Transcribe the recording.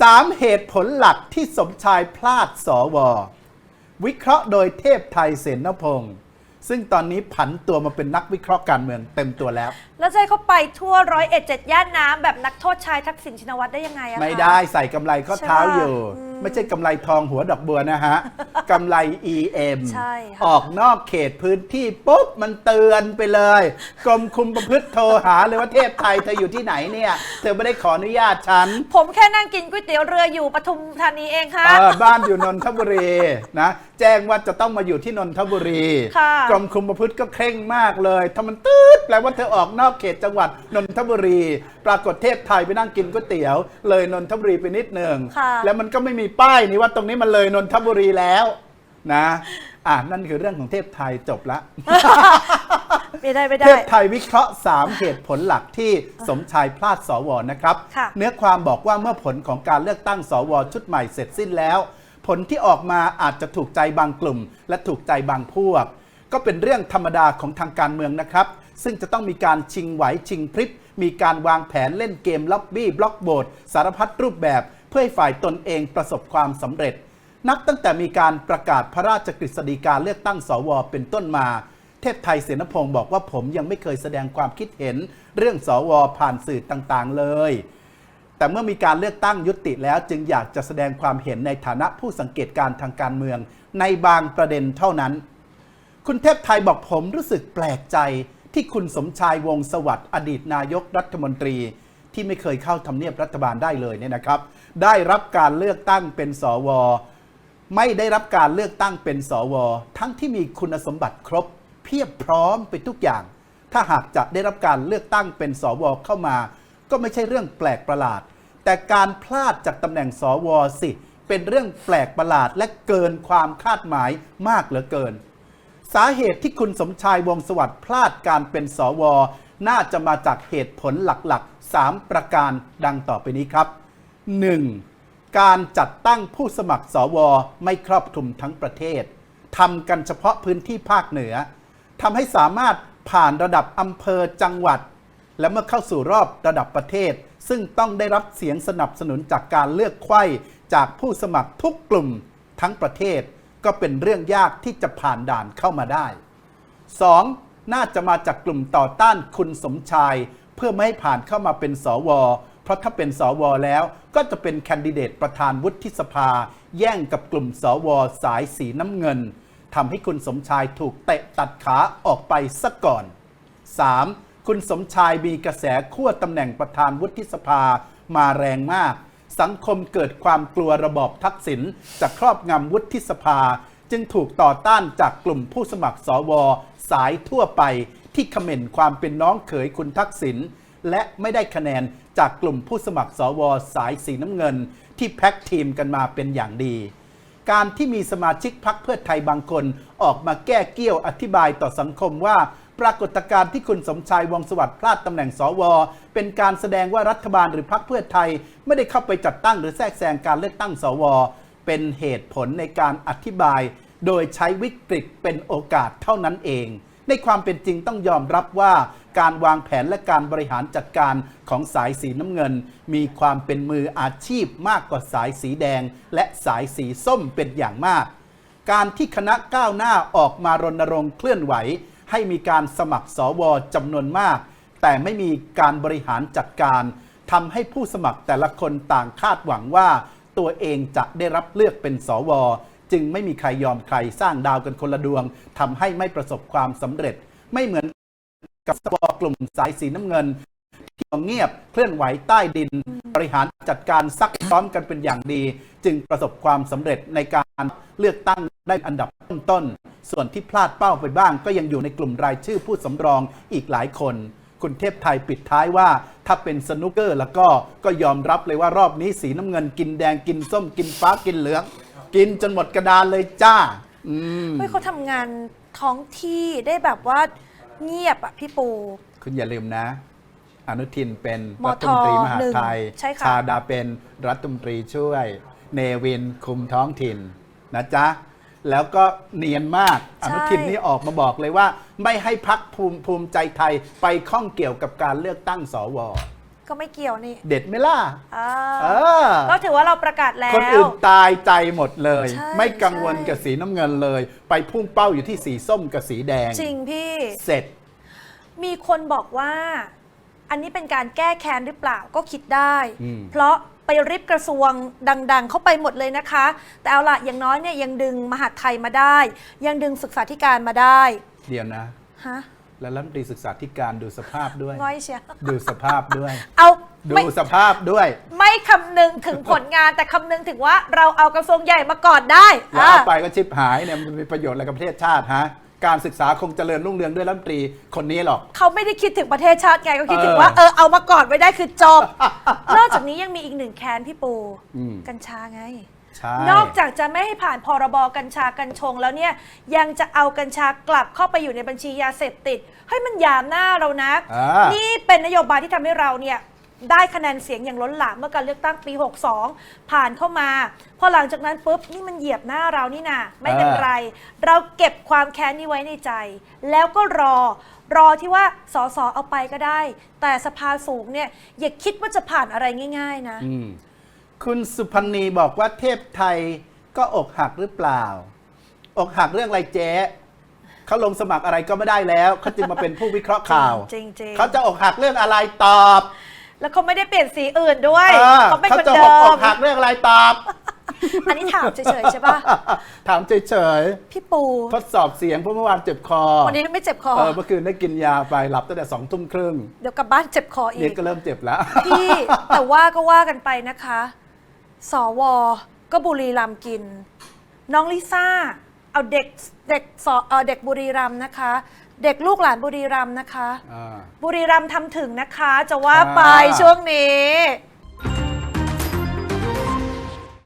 สามเหตุผลหลักที่สมชายพลาดสว วิเคราะห์โดยเทพไทยเสนพงศ์ซึ่งตอนนี้ผันตัวมาเป็นนักวิเคราะห์การเมืองเต็มตัวแล้ว แล้วจะให้เขาไปทั่วร้อยเอ็ดเจ็ดย่านน้ำแบบนักโทษชายทักษิณชินวัตรได้ยังไงอะคะ ไม่ได้ใส่กำไรข้อเท้าใช่ปะอยู่อืม ไม่ใช่กำไรทองหัวดอกบัวนะฮะ กำไร EM ใช่ค่ะ ออกนอกเขตพื้นที่ปุ๊บ มันเตือนไปเลย กรมคุมประพฤติโทรหาเลยว่าเทพไทยเธออยู่ที่ไหนเนี่ย เธอไม่ได้ขออนุญาตฉัน ผมแค่นั่งกินก๋วยเตี๋ยวเรืออยู่ปทุมธานีเองค่ะเออบ้านอยู่นนทบุรีนะ แจ้งว่าจะต้องมาอยู่ที่นนทบุรีค่ะ กรมคุมประพฤติก็เคร่งมากเลย ถ้ามันตืดแปลว่าเธอออกนอกเขตจังหวัดนนทบุรี ปรากฏเทพไทยไปนั่งกินก๋วยเตี๋ยว เลยนนทบุรีไปนิดหนึ่งค่ะ แล้วมันก็ไม่มีป้ายนี่ว่าตรงนี้มันเลยนนทบุรีแล้วนะอะนั่นคือเรื่องของเทพไทยจบละ ไม่ได้ไม่เทได้พไทยวิเคราะห์ 3 เหตุผลหลักที่สมชายพลาดสวนะครับ ค่ะ เนื้อความบอกว่าเมื่อผลของการเลือกตั้งสวชุดใหม่เสร็จสิ้นแล้ว ผลที่ออกมาอาจจะถูกใจบางกลุ่ม และถูกใจบางพวก ก็เป็นเรื่องธรรมดาของทางการเมืองนะครับ ซึ่งจะต้องมีการชิงไหวชิงพริบมีการวางแผนเล่นเกมล็อบบี้บล็อกโบดสารพัดรูปแบบ เพื่อให้ฝ่ายตนเองประสบความสำเร็จ นับตั้งแต่มีการประกาศพระราชกฤษฎีกาเลือกตั้งสวเป็นต้นมา เทพไทยเสนพงศ์บอกว่าผมยังไม่เคยแสดงความคิดเห็น เรื่องสวผ่านสื่อต่างๆเลย แต่เมื่อมีการเลือกตั้งยุติแล้วจึงอยากจะแสดงความเห็นในฐานะผู้สังเกตการณ์ทางการเมือง ในบางประเด็นเท่านั้น คุณเทพไทยบอกผมรู้สึกแปลกใจที่คุณสมชายวงสวัสดิ์อดีตนายกรัฐมนตรี ที่ไม่เคยเข้าทำเนียบรัฐบาลได้เลยเนี่ยนะครับ ได้รับการเลือกตั้งเป็นสว ไม่ได้รับการเลือกตั้งเป็นสว ทั้งที่มีคุณสมบัติครบ เพียบพร้อมไปทุกอย่าง ถ้าหากจะได้รับการเลือกตั้งเป็นสวเข้ามา ก็ไม่ใช่เรื่องแปลกประหลาด แต่การพลาดจากตำแหน่งสวสิเป็นเรื่องแปลกประหลาดและเกินความคาดหมายมากเหลือเกิน สาเหตุที่คุณสมชายวงสวัสดิ์พลาดการเป็นสว น่าจะมาจากเหตุผลหลักๆ 3 ประการดังต่อไปนี้ครับ 1. การจัดตั้งผู้สมัครสวไม่ครอบคลุมทั้งประเทศทำกันเฉพาะพื้นที่ภาคเหนือทำให้สามารถผ่านระดับอำเภอจังหวัด และเมื่อเข้าสู่รอบระดับประเทศ ซึ่งต้องได้รับเสียงสนับสนุนจากการเลือกไขว้จากผู้สมัครทุกกลุ่มทั้งประเทศ ก็เป็นเรื่องยากที่จะผ่านด่านเข้ามาได้ 2. น่าจะมาจากกลุ่มต่อต้านคุณสมชาย เพื่อไม่ให้ผ่านเข้ามาเป็นสว เพราะถ้าเป็นสวแล้วก็จะเป็นแคนดิเดตประธานวุฒิสภา แย่งกับกลุ่มสว สายสีน้ำเงินทำให้คุณสมชายถูกเตะตัดขาออกไปซะก่อน 3. คุณสมชายมีกระแสขั้วตำแหน่งประธานวุฒิสภามาแรงมาก สังคมเกิดความกลัวระบอบทักษิณจะครอบงำวุฒิสภา จึงถูกต่อต้านจากกลุ่มผู้สมัครสวสายทั่วไปที่คอมเมนต์ความเป็นน้องเขยคุณทักษิณและไม่ได้คะแนนจากกลุ่มผู้สมัครสวสายสีน้ำเงิน ที่แพ็กทีมกันมาเป็นอย่างดี การที่มีสมาชิกพักเพื่อไทยบางคนออกมาแก้เกี้ยวอธิบายต่อสังคมว่า ปรากฏการณ์ที่คุณสมชายวงสวัสดิ์พลาดตำแหน่งสว เป็นการแสดงว่ารัฐบาลหรือพักเพื่อไทย ไม่ได้เข้าไปจัดตั้งหรือแทรกแซงการเลือกตั้งสว เป็นเหตุผลในการอธิบาย โดยใช้วิกฤตเป็นโอกาสเท่านั้นเอง ในความเป็นจริงต้องยอมรับว่าการวางแผนและการบริหารจัดการของสายสีน้ำเงิน มีความเป็นมืออาชีพมากกว่าสายสีแดง และสายสีส้มเป็นอย่างมาก การที่คณะก้าวหน้าออกมารณรงค์เคลื่อนไหว ให้มีการสมัครสวจำนวนมาก แต่ไม่มีการบริหารจัดการทำให้ผู้สมัครแต่ละคนต่างคาดหวังว่า ตัวเองจะได้รับเลือกเป็นสว จึงไม่มีใครยอมใครสร้างดาวกันคนละดวงทำให้ไม่ประสบความสำเร็จ ไม่เหมือนกับสวกลุ่มสายสีน้ำเงินที่เงียบเคลื่อนไหวใต้ดิน บริหารจัดการซักซ้อมกันเป็นอย่างดี จึงประสบความสำเร็จในการเลือกตั้งได้อันดับต้นๆส่วนที่พลาดเป้าไปบ้าง ก็ยังอยู่ในกลุ่มรายชื่อผู้สำรองอีกหลายคน คุณเทพไทยปิดท้ายว่า ถ้าเป็นสนุกเกอร์แล้วก็ก็ยอมรับเลยว่ารอบนี้สีน้ำเงินกินแดงกินส้มกินฟ้ากินเหลือง กินจนหมดกระดานเลยจ้า อืม เฮ้ยเขาทำงานท้องที่ได้แบบว่าเงียบอะพี่ปู คุณอย่าลืมนะ อนุทินเป็นมรัฐมนตรีมหาดไทย หนึ่งใช่ค่ะ ชาดาเป็นรัฐมนตรีช่วย เนวินคุมท้องถิ่นนะจ๊ะ แล้วก็เนียนมาก อนุทินนี่ออกมาบอกเลยว่า ไม่ให้พักภูมิภูมิใจไทยไปข้องเกี่ยวกับการเลือกตั้งสว ก็ไม่เกี่ยวนี่เด็ดไหมล่ะอ่าเออ ก็ถือว่าเราประกาศแล้คนอื่วนตายใจหมดเลย ใช่ไม่กังวลใช่ กับสีน้ำเงินเลย ไปพุ่งเป้าอยู่ที่สีส้มกับสีแดงจริงพี่ เสร็จ มีคนบอกว่า อันนี้เป็นการแก้แค้นหรือเปล่าก็คิดได้ อืม เพราะไปริบกระทรวงดัง ๆ เข้าไปหมดเลยนะคะ แต่เอาละอย่างน้อยเนี่ยยังดึงมหาดไทยมาได้ ยังดึงศึกษาธิการมาได้ เดี๋ยวนะ ฮะ แล้วรัฐมนตรีศึกษาธิการดูสภาพด้วย ง่อยเชียว ดูสภาพด้วย เอาดูไม่สภาพด้วย ไม่คำนึงถึงผลงานแต่คำนึงถึงว่าเราเอากระทรวงใหญ่มาก่อนได้แล้วอะเอาไปก็ชิบหายเนี่ยมันจะมีประโยชน์อะไรกับประเทศชาติฮะ การศึกษาคงเจริญรุ่งเรืองด้วยรัฐมนตรีคนนี้หรอก เขาไม่ได้คิดถึงประเทศชาติไงเขาคิดถึงเออว่าเออเอามาก่อนไว้ได้คือจบนอกจากนี้ยังมีอีกหนึ่งแคนพี่ปู อืม กัญชาไง ใช่ นอกจากจะไม่ให้ผ่านพรบกัญชากัญชงแล้วเนี่ยยังจะเอากัญชากลับเข้าไปอยู่ในบัญชียาเสพติดให้มันยามหน้าเรานะ อ่านี่เป็นนโยบายที่ทำให้เราเนี่ยได้คะแนนเสียงอย่างล้นหลามเมื่อการเลือกตั้งปี 62 ผ่านเข้ามา พอหลังจากนั้นปุ๊บนี่มันเหยียบหน้าเรานี่นาไม่เป็นไร เราเก็บความแค้นนี้ไว้ในใจ แล้วก็รอ รอที่ว่าสสเอาไปก็ได้ แต่สภาสูงเนี่ยอย่าคิดว่าจะผ่านอะไรง่าย ๆ นะ อืม คุณสุพันธ์นีบอกว่าเทพไทยก็อกหักหรือเปล่า อกหักเรื่องอะไรเจ๊เขาลงสมัครอะไรก็ไม่ได้แล้วเขาจึงมาเป็นผู้วิเคราะห์ข่าวจริงๆ เขาจะอกหักเรื่องอะไรตอบแล้วเขาไม่ได้เปลี่ยนสีอื่นด้วยเออเขาเป็นเขาคนจะเดิอกมหักเรื่องอะไรตอบ อันนี้ถามเฉยๆใช่ปะถามเฉยพี่ปูๆทดสอบเสียงเพราะเมื่อวานเจ็บคอ วันนี้ไม่เจ็บคอ เออเมื่อคืนได้กินยาไปหลับตั้งแต่สองทุ่มครึ่ง เดี๋ยวกลับบ้านเจ็บคออีนี่กก็เริ่มเจ็บแล้ว พี่ แต่ว่าก็ว่ากันไปนะคะ สว ก็บุรีรัมย์กิน น้องลิซ่า เอาเด็กเด็กสเออเด็กบุรีรัมย์นะคะ เด็กลูกหลานบุรีรัมย์นะคะ อ่า บุรีรัมย์ทำถึงนะคะ จะว่าไปอ่า ช่วงนี้